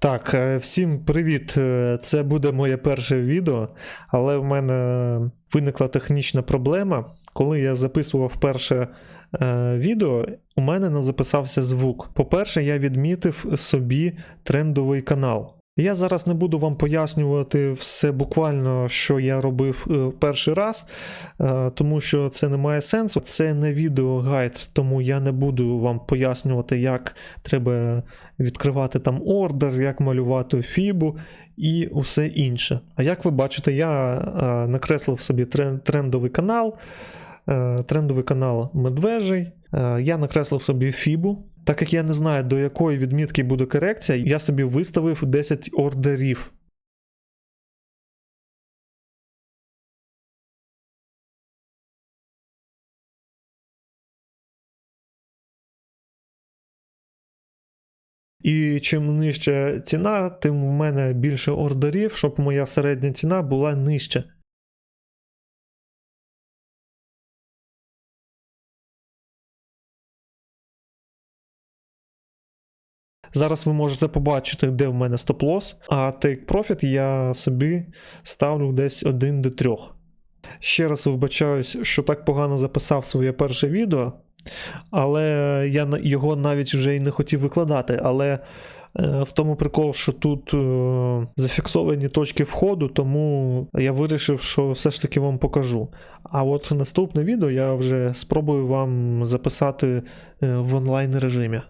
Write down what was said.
Так, е, всім привіт. Е, Це буде моє перше відео, але в мене виникла технічна проблема. Коли я записував перше е, відео, у мене не записався звук. По-перше, я відмітив собі трендовий канал. Я зараз не буду вам пояснювати все буквально, що я робив е, перший раз, е, тому що це не має сенсу. Це не відеогайд, тому я не буду вам пояснювати, як треба відкривати там ордер, як малювати фібу і усе інше. А як ви бачите, я е, накреслив собі трен- трендовий канал, трендовий канал Медвежий. Я накреслив собі фібу. Так як я не знаю, до якої відмітки буде корекція, я собі виставив 10 ордерів. І чим нижча ціна, тим в мене більше ордерів, щоб моя середня ціна була нижча. Зараз ви можете побачити, де в мене стоп-лосс, а Take Profit я собі ставлю десь 1 до 3. Ще раз вибачаюсь, що так погано записав своє перше відео, але я його навіть вже і не хотів викладати. Але е, в тому прикол, що тут е, зафіксовані точки входу, тому я вирішив, що все ж таки вам покажу. А от наступне відео я вже спробую вам записати е, в онлайн режимі.